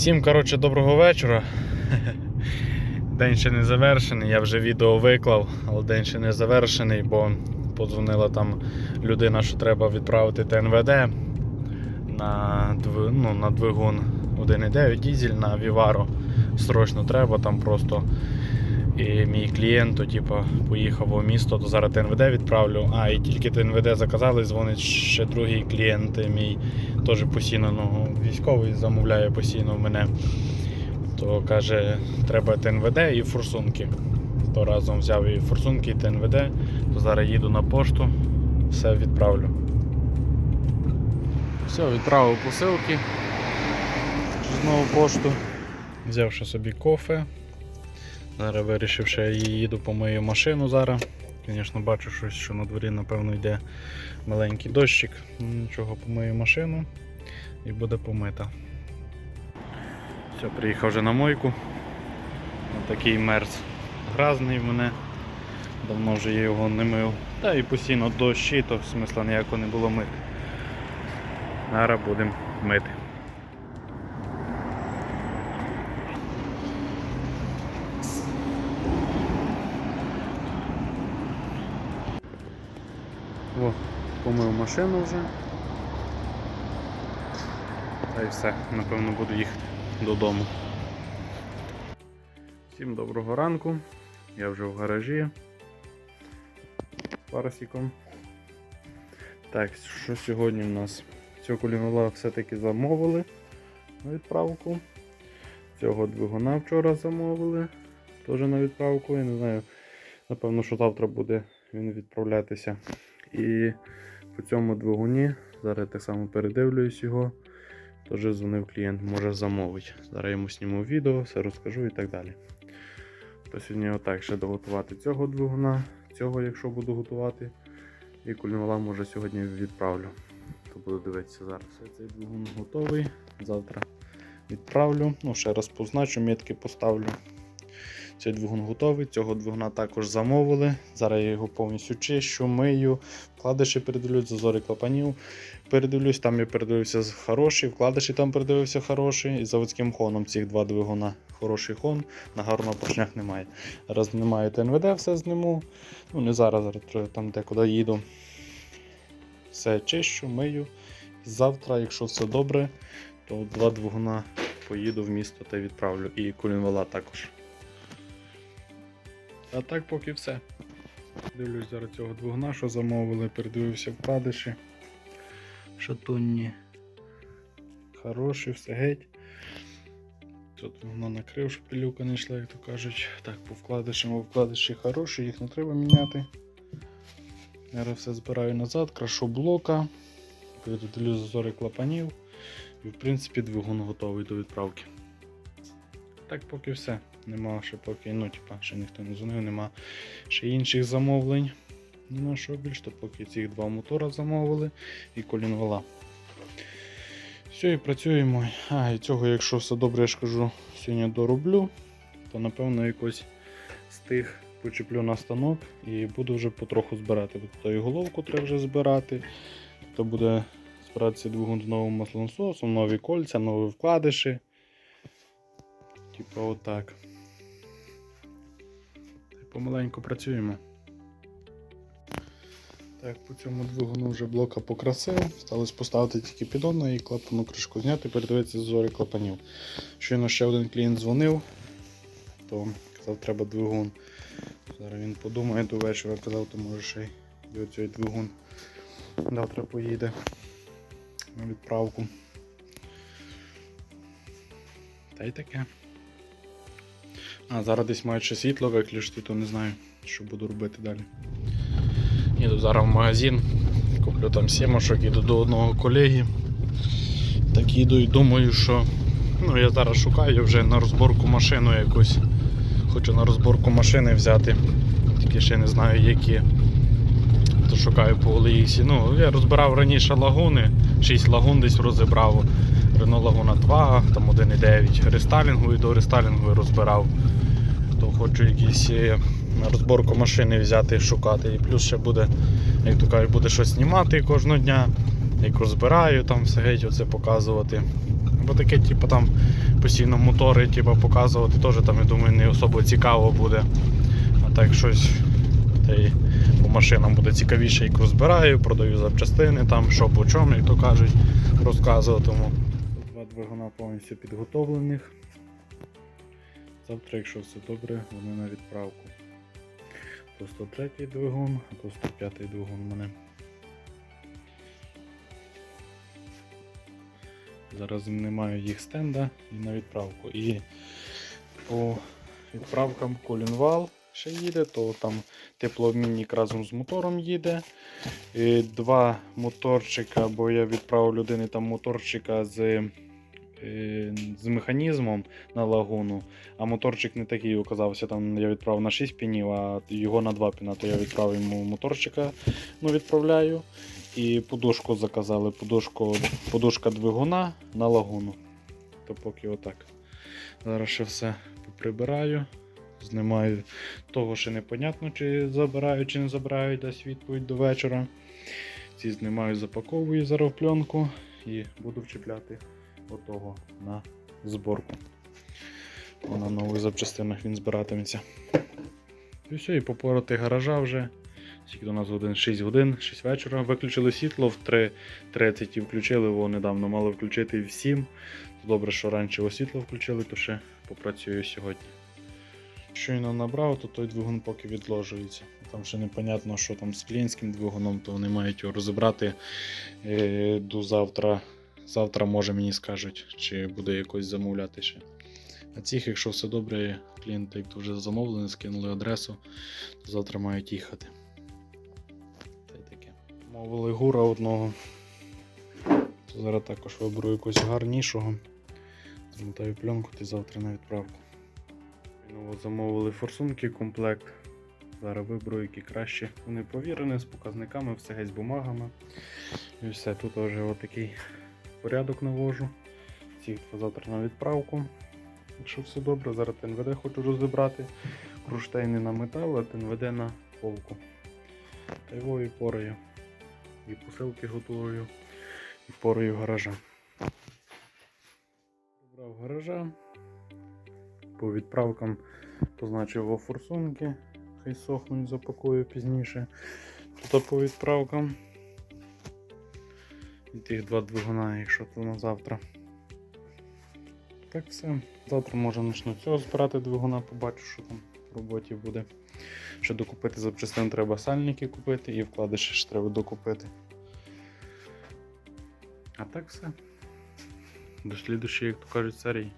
Всім коротше, доброго вечора. День ще не завершений, я вже відео виклав, але день ще не завершений, бо подзвонила там людина, що треба відправити ТНВД на, ну, на двигун 1.9 дізель на Віваро. Срочно треба, там просто і мій клієнт, то, типу, поїхав у місто, то зараз ТНВД відправлю. А, і тільки ТНВД заказали, дзвонить ще другий клієнт мій, теж постійно ну, військовий замовляє постійно в мене. То каже, треба ТНВД і форсунки. То разом взяв і форсунки, і ТНВД, то зараз їду на пошту, все відправлю. Все, відправив посилки. Знову пошту. Взявши собі кофе. Зараз вирішив, що я їду по мою машину зараз. Звісно, бачу щось, що на дворі, напевно, йде маленький дощик. Ну, Нічого, помию машину і буде помита. Все, приїхав вже на мойку. Такий мерз гразний в мене. Давно вже я його не мив. Та і постійно дощі, то смисла ніякого не було мити. Зараз будемо мити. Помив машину вже. Та й все, напевно буду їхати додому. Всім доброго ранку. Я вже в гаражі. Парсіком. Так, що сьогодні в нас? Цього колінола все-таки замовили на відправку. Цього двигуна вчора замовили. Теж на відправку. Я не знаю, напевно, що завтра буде він відправлятися. І по цьому двигуні, зараз я так само передивлююсь його. Теж дзвонив клієнт, може замовить. Зараз йому зніму відео, все розкажу і так далі. То сьогодні отак ще доготувати цього двигуна, цього, якщо буду готувати. І кульмова може сьогодні відправлю. То буду дивитися зараз. Цей двигун готовий. Завтра відправлю. Ну, ще раз позначу, метки поставлю. Цей двигун готовий, цього двигуна також замовили. Зараз я його повністю чищу, мию, вкладиші передивлюсь, зазори клапанів. Передивлюсь, там я передивився хороший, вкладиші там передивився хороший. І заводським хоном цих два двигуна. Хороший хон, на гарно поршнях немає. Раз немає ТНВД, все зниму. Ну не зараз, зараз там декуди їду. Все чищу, мию. Завтра, якщо все добре, то два двигуна поїду в місто та відправлю. І кулінвала також. А так поки все. Дивлюсь зараз цього двигуна, що замовили, передивився вкладиші. Шатунні. Хороші, все геть. Тут воно накрив, щоб пилюка не йшла, як то кажуть. Так, по вкладишам, вкладиші хороші, їх не треба міняти. Зараз все збираю назад, крашу блока, переділю зазори клапанів. І в принципі двигун готовий до відправки. Так поки все. Нема ще поки, ну, типа, ще ніхто не дзвонив, нема ще інших замовлень. Нема що більш, то поки цих два мотора замовили і колінвала. Все, і працюємо. А, і цього, якщо все добре, я ж кажу, сьогодні дороблю, то напевно якось з тих почеплю на станок і буду вже потроху збирати. Бо і головку треба вже збирати. То буде збиратися двигун з новим маслонасосом, нові кольця, нові вкладиші. Типа отак. Помаленьку працюємо. Так, по цьому двигуну вже блока покрасив. Сталося поставити тільки піддон і клапану кришку зняти, передивитися зори клапанів. Щойно ще один клієнт дзвонив, то казав, треба двигун. Зараз він подумає до вечора, казав, то може ще й оцей двигун завтра поїде на відправку. Та й таке. А, зараз десь мають ще світло виключити, то не знаю, що буду робити далі. Їду зараз в магазин, куплю там сімошок, іду до одного колеги. Так їду і думаю, що ну, я зараз шукаю вже на розборку машину якусь. Хочу на розборку машини взяти. Тільки ще не знаю які. То шукаю по Олексі. Ну, я розбирав раніше лагуни, 6 лагун десь розібрав. Renault Laguna 2, там 1.9 рестайлінговий до рестайлінгової розбирав. То хочу якісь е, розборку машини взяти шукати. І плюс ще буде, як то кажуть, буде щось знімати кожного дня, як розбираю, там все геть оце показувати. Бо таке, типу, там постійно мотори типу, показувати теж там, я думаю, не особо цікаво буде. А так щось та й по машинам буде цікавіше, як розбираю, продаю запчастини, там що по чому, як то кажуть, розказуватиму. Два повністю підготовлених. Завтра, якщо все добре, вони на відправку. То 103 двигун, а то 105 двигун мене. Зараз не маю їх стенда і на відправку. І по відправкам колінвал ще їде, то там теплообмінник разом з мотором їде. І два моторчика, бо я відправив людини там моторчика з, е, з механізмом на лагуну. А моторчик не такий оказався. Там я відправив на 6 пінів, а його на 2 піна, то я відправив йому моторчика, ну відправляю. І подушку заказали. Подушку, подушка двигуна на лагуну. То поки отак. Зараз ще все прибираю. Знімаю того, що непонятно, чи забирають, чи не забирають, дасть відповідь до вечора. Ці знімаю, запаковую зараз пленку і буду вчіпляти отого на зборку. На нових запчастинах він збиратиметься. І все, і попороти гаража вже. Скільки до нас годин? 6 годин, 6 вечора. Виключили світло в 3.30 і включили, бо недавно мали включити в 7. Добре, що раніше світло включили, то ще попрацюю сьогодні. Щойно набрав, то той двигун поки відложується. Там ще непонятно, що там з клієнтським двигуном, то вони мають його розібрати е, до завтра. Завтра, може, мені скажуть, чи буде якось замовляти ще. А цих, якщо все добре, клієнти вже замовлені, скинули адресу, то завтра мають їхати. Та й таке. Мовили гура одного. То зараз також виберу якогось гарнішого. Замотаю пленку й завтра на відправку. Ну, замовили форсунки, комплект. Зараз виберу, які краще. Вони провірені з показниками, все геть з бумагами. І все, тут вже отакий порядок навожу. Два завтра на відправку. Якщо все добре, зараз ТНВД хочу розібрати. Круштейни на метал, а ТНВД на полку. Та і порою. І посилки готую, і порою гаража. Брав гаража. По відправкам позначив форсунки. Хай сохнуть, запакую пізніше. Тут по відправкам. І тих два двигуна, якщо то на завтра. Так все. Завтра може почну цього збирати двигуна, побачу, що там в роботі буде. Ще докупити запчастин треба сальники купити і вкладиші ще треба докупити. А так все. До слідущої, як то кажуть, серії.